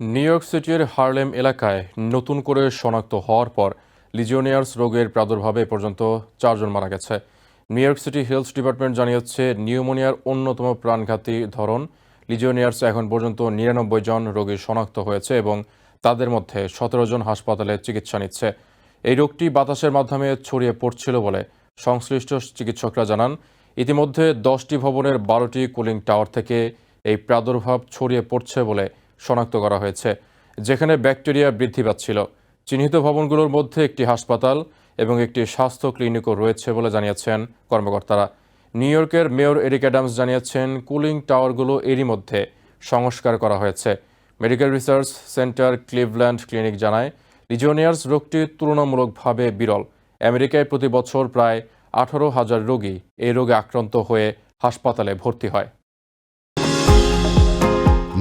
New York সিটির Harlem এলাকায় নতুন করে শনাক্ত হওয়ার পর লিজিওনিয়ার্স রোগের প্রাদুর্ভাবে পর্যন্ত চারজন মারা গেছে। New York City health department জানিয়েছে, নিউমোনিয়ার অন্যতম প্রাণঘাতী ধরন লিজিওনিয়ার্স এখন পর্যন্ত নিরানব্বই জন রোগী শনাক্ত হয়েছে এবং তাদের মধ্যে সতেরো জন হাসপাতালে চিকিৎসা নিচ্ছে। এই রোগটি বাতাসের মাধ্যমে ছড়িয়ে পড়ছিল বলে সংশ্লিষ্ট চিকিৎসকরা জানান। ইতিমধ্যে দশটি ভবনের বারোটি কুলিং টাওয়ার থেকে এই প্রাদুর্ভাব ছড়িয়ে পড়ছে বলে শনাক্ত করা হয়েছে, যেখানে ব্যাকটেরিয়া বৃদ্ধি পাচ্ছিল। চিহ্নিত ভবনগুলোর মধ্যে একটি হাসপাতাল এবং একটি স্বাস্থ্য ক্লিনিকও রয়েছে বলে জানিয়েছেন কর্মকর্তারা। নিউ ইয়র্কের মেয়র এরিক অ্যাডামস জানিয়েছেন, কুলিং টাওয়ারগুলো এরই মধ্যে সংস্কার করা হয়েছে। Medical research centre Cleveland Clinic জানায়, লিজিওনিয়ার্স রোগটি তুলনামূলকভাবে বিরল। আমেরিকায় প্রতি বছর প্রায় আঠারো হাজার রোগী এই রোগে আক্রান্ত হয়ে হাসপাতালে ভর্তি হয়।